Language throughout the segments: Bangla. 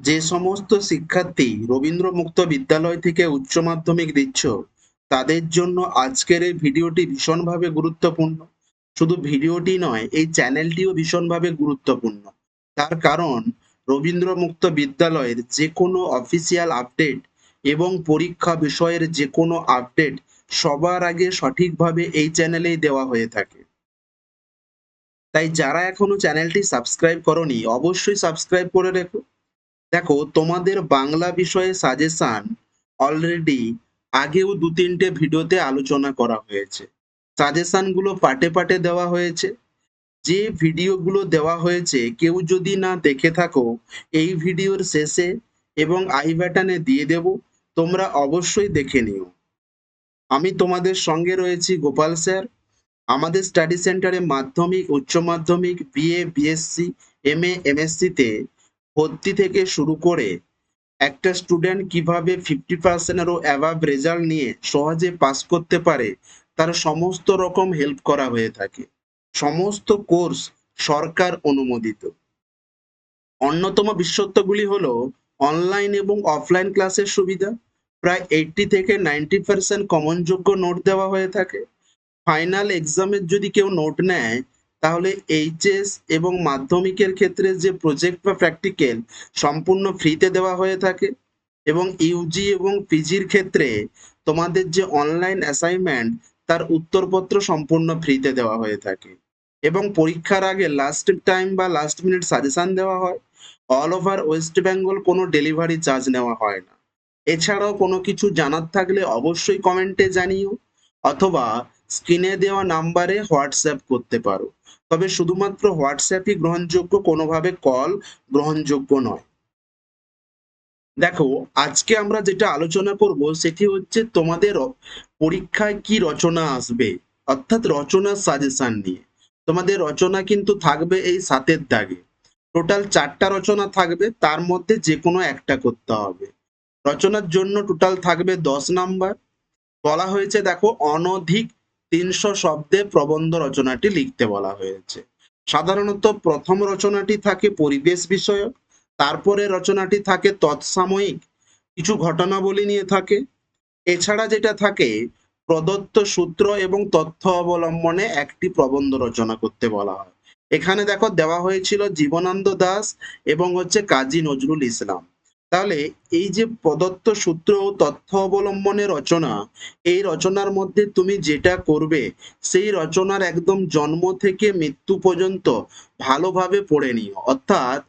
যে সমস্ত শিক্ষার্থী রবীন্দ্র মুক্ত বিদ্যালয় থেকে উচ্চ মাধ্যমিক দিচ্ছ, তাদের জন্য আজকের এই ভিডিওটি ভীষণভাবে গুরুত্বপূর্ণ। শুধু ভিডিওটি নয়, এই চ্যানেলটিও ভীষণভাবে গুরুত্বপূর্ণ। তার কারণ, রবীন্দ্র মুক্ত বিদ্যালয়ের যে কোনো অফিসিয়াল আপডেট এবং পরীক্ষা বিষয়ের যে কোনো আপডেট সবার আগে সঠিকভাবে এই চ্যানেলেই দেওয়া হয়ে থাকে। তাই যারা এখনও চ্যানেলটি সাবস্ক্রাইব করনি, অবশ্যই সাবস্ক্রাইব করে রেখো। দেখো, তোমাদের বাংলা বিষয়ে সাজেশন অলরেডি আগেও দু তিনটে ভিডিওতে আলোচনা করা হয়েছে। সাজেশনগুলো পাটে পাটে দেওয়া হয়েছে। যে ভিডিওগুলো দেওয়া হয়েছে, কেউ যদি না দেখে থাকো, এই ভিডিওর শেষে এবং আই ব্যাটানে দিয়ে দেব, তোমরা অবশ্যই দেখে নিও। আমি তোমাদের সঙ্গে রয়েছি গোপাল স্যার। আমাদের স্টাডি সেন্টারে মাধ্যমিক, উচ্চ মাধ্যমিক বিএ বিএসসি এম এ এমএসসিতে ভর্তি থেকে শুরু করে একটা স্টুডেন্ট কীভাবে ফিফটি পার্সেন্টেরও অ্যাভাব রেজাল্ট নিয়ে সহজে পাস করতে পারে, তার সমস্ত রকম হেল্প করা হয়ে থাকে। সমস্ত কোর্স সরকার অনুমোদিত। অন্যতম বিশেষত্বগুলি হলো অনলাইন এবং অফলাইন ক্লাসের সুবিধা। প্রায় এইটটি থেকে নাইনটি পার্সেন্ট কমনযোগ্য নোট দেওয়া হয়ে থাকে। ফাইনাল এক্সামের যদি কেউ নোট নেয় তাহলে এইচএস এবং মাধ্যমিকের ক্ষেত্রে যে প্রজেক্ট বা প্র্যাকটিক্যাল সম্পূর্ণ ফ্রিতে দেওয়া হয়ে থাকে এবং ইউজি এবং পিজির ক্ষেত্রে তোমাদের যে অনলাইন অ্যাসাইনমেন্ট তার উত্তরপত্র সম্পূর্ণ ফ্রিতে দেওয়া হয়ে থাকে এবং পরীক্ষার আগে লাস্ট টাইম বা লাস্ট মিনিট সাজেশন দেওয়া হয়। অল ওভার ওয়েস্ট বেঙ্গল কোনো ডেলিভারি চার্জ নেওয়া হয় না। এছাড়াও কোনো কিছু জানার থাকলে অবশ্যই কমেন্টে জানিও। অথবা স্ক্রিনে দেওয়া নাম্বারে হোয়াটসঅ্যাপ করতে পারো। তবে শুধুমাত্র হোয়াটসঅ্যাপই গ্রহণযোগ্য, কোনোভাবে কল গ্রহণযোগ্য নয়। দেখো, আজকে আমরা যেটা আলোচনা করব সেটি হচ্ছে তোমাদের পরীক্ষায় কি রচনা আসবে, অর্থাৎ রচনার সাজেশন নিয়ে। তোমাদের রচনা কিন্তু থাকবে এই সাতের দাগে। টোটাল চারটা রচনা থাকবে, তার মধ্যে যে কোনো একটা করতে হবে। রচনার জন্য টোটাল থাকবে দশ নাম্বার। বলা হয়েছে, দেখো, অনধিক তিনশো শব্দে প্রবন্ধ রচনাটি লিখতে বলা হয়েছে। সাধারণত প্রথম রচনাটি থাকে পরিবেশ বিষয়ক, তারপরে রচনাটি থাকে তৎসাময়িক, কিছু ঘটনাবলী নিয়ে থাকে। এছাড়া যেটা থাকে, প্রদত্ত সূত্র এবং তথ্য অবলম্বনে একটি প্রবন্ধ রচনা করতে বলা হয়। এখানে দেখো দেওয়া হয়েছিল জীবনানন্দ দাস এবং হচ্ছে কাজী নজরুল ইসলাম। তাহলে এই যে প্রদত্ত সূত্র ও তথ্য অবলম্বনে রচনা, এই রচনার মধ্যে তুমি যেটা করবে, সেই রচনার একদম জন্ম থেকে মৃত্যু পর্যন্ত ভালোভাবে পড়ে নিও। অর্থাৎ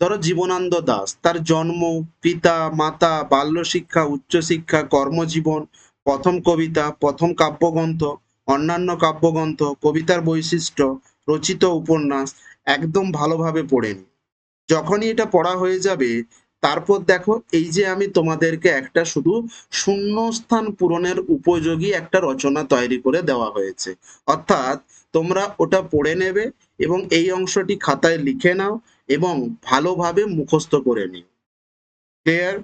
ধরো জীবনানন্দ দাস, তার জন্ম, পিতা, মাতা বাল্য শিক্ষা উচ্চশিক্ষা, কর্মজীবন, প্রথম কবিতা, প্রথম কাব্যগ্রন্থ, অন্যান্য কাব্যগ্রন্থ, কবিতার বৈশিষ্ট্য, রচিত উপন্যাস, একদম ভালোভাবে পড়ে নি যখনই এটা পড়া হয়ে যাবে তারপর দেখো, এই যে আমি তোমাদেরকে একটা শুধু শূন্যস্থান পূরণের উপযোগী একটা রচনা তৈরি করে দেওয়া হয়েছে। অর্থাৎ তোমরা ওটা পড়ে নেবে এবং এই অংশটি খাতায় লিখে নাও এবং ভালোভাবে মুখস্থ করে নিও। ক্লিয়ার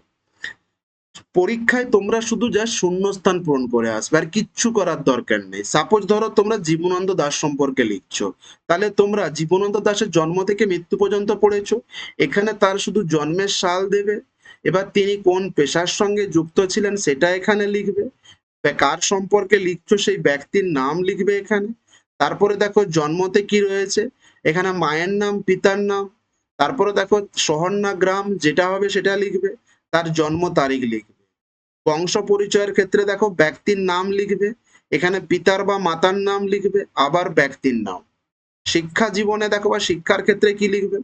পরীক্ষায় তোমরা শুধু যা শূন্যস্থান পূরণ করে আসবে, আর কিচ্ছু করার দরকার নেই। সাপোজ ধরো তোমরা জীবনানন্দ দাস সম্পর্কে লিখছো, তাহলে তোমরা জীবনানন্দ দাসের জন্ম থেকে মৃত্যু পর্যন্ত পড়েছো, এখানে তার শুধু জন্মের সাল দেবে, এবার তিনি কোন পেশার সঙ্গে যুক্ত ছিলেন সেটা এখানে লিখবে কার সম্পর্কে লিখছো সেই ব্যক্তির নাম লিখবে এখানে, তারপরে দেখো জন্মতে কি রয়েছে, এখানে মায়ের নাম, পিতার নাম, তারপরে দেখো শহর না গ্রাম, যেটা হবে সেটা লিখবে তার জন্ম তারিখ লিখবে। বংশ পরিচয়ের ক্ষেত্রে দেখো ব্যক্তির নাম লিখবে, এখানে পিতার বা মাতার নাম লিখবে, আবার ব্যক্তির নাম। শিক্ষা জীবনে দেখো বা শিক্ষার ক্ষেত্রে কি লিখবে?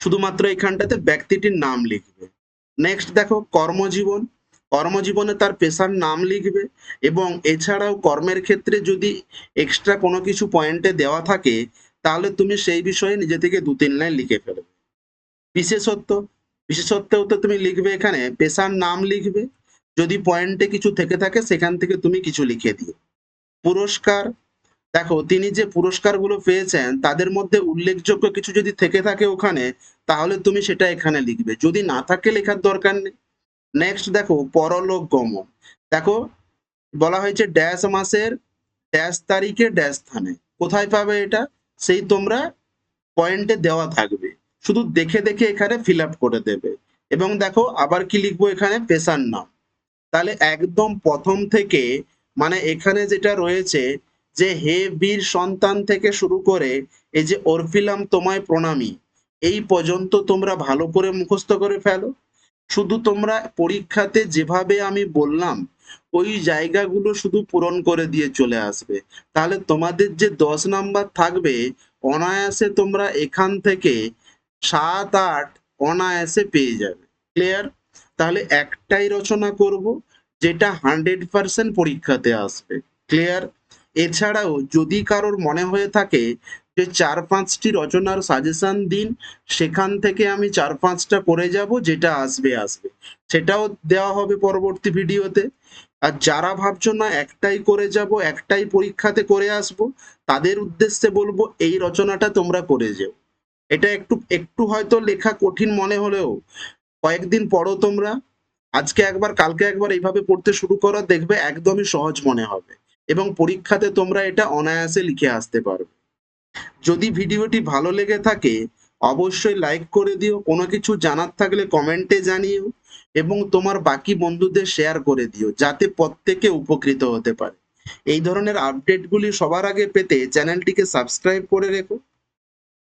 শুধুমাত্র এখানটাতে ব্যক্তিটির নাম লিখবে। নেক্সট দেখো কর্মজীবন, কর্মজীবনে তার পেশার নাম লিখবে এবং এছাড়াও কর্মের ক্ষেত্রে যদি এক্সট্রা কোনো কিছু পয়েন্টে দেওয়া থাকে, তাহলে তুমি সেই বিষয়ে নিজে থেকে দু তিন লাইন লিখে ফেলবে। বিশেষত্ব বিশেষত্বেও তো তুমি লিখবে এখানে, পেশার নাম লিখবে, যদি পয়েন্টে কিছু থেকে থাকে, সেখান থেকে তুমি কিছু লিখে দিও। পুরস্কার, দেখো, তিনি যে পুরস্কারগুলো পেয়েছেন, তাদের মধ্যে উল্লেখযোগ্য কিছু যদি থেকে থাকে ওখানে, তাহলে তুমি সেটা এখানে লিখবে। যদি না থাকে, লেখার দরকার নেই। নেক্সট দেখো, পরলোক গমন। দেখো, বলা হয়েছে ড্যাশ মাসের ড্যাশ তারিখে ড্যাশ স্থানে। কোথায় পাবে এটা? সেই তোমরা পয়েন্টে দেওয়া থাকবে। শুধু দেখে দেখে এখানে ফিল করে দেবে। এবং দেখো, আবার কি লিখব এখানে? পেশার নাম তাহলে একদম প্রথম থেকে মানে এখানে যেটা রয়েছে, যে হে বীর সন্তান থেকে শুরু করে, এই যে অর্পিলাম তোমায় প্রণামী, এই পর্যন্ত তোমরা ভালো করে মুখস্থ করে ফেলো। শুধু তোমরা পরীক্ষাতে যেভাবে আমি বললাম, ওই জায়গাগুলো শুধু পূরণ করে দিয়ে চলে আসবে। তাহলে তোমাদের যে দশ নাম্বার থাকবে, অনায়াসে তোমরা এখান থেকে সাত আট অনায়াসে পেয়ে যাবে। ক্লিয়ার তাহলে একটাই রচনা করব, যেটা হান্ড্রেড পার্সেন্ট পরীক্ষাতে আসবে। ক্লিয়ার এছাড়াও যদি কারোর মনে হয়ে থাকে যে চার পাঁচটি রচনার সাজেশন দিন, সেখান থেকে আমি চার পাঁচটা করে যাব, যেটা আসবে আসবে। সেটাও দেওয়া হবে পরবর্তী ভিডিওতে। আর যারা ভাবছ না একটাই করে যাব, একটাই পরীক্ষাতে করে আসব, তাদের উদ্দেশ্যে বলব এই রচনাটা তোমরা করে যেও। এটা একটু একটু হয়তো লেখা কঠিন মনে হলেও, কয়েকদিন পড়ো তোমরা আজকে একবার, কালকে একবার এইভাবে পড়তে শুরু করো, দেখবে একদমই সহজ মনে হবে। এবং পরীক্ষাতে তোমরা এটা অনায়াসে লিখে আসতে পারবে। যদি ভিডিওটি ভালো লেগে থাকে, অবশ্যই লাইক করে দিও, কোনো কিছু জানার থাকলে কমেন্টে জানিও, এবং তোমার বাকি বন্ধুদের শেয়ার করে দিও, যাতে প্রত্যেকে উপকৃত হতে পারে। এই ধরনের আপডেটগুলি সবার আগে পেতে চ্যানেলটিকে সাবস্ক্রাইব করে রেখো।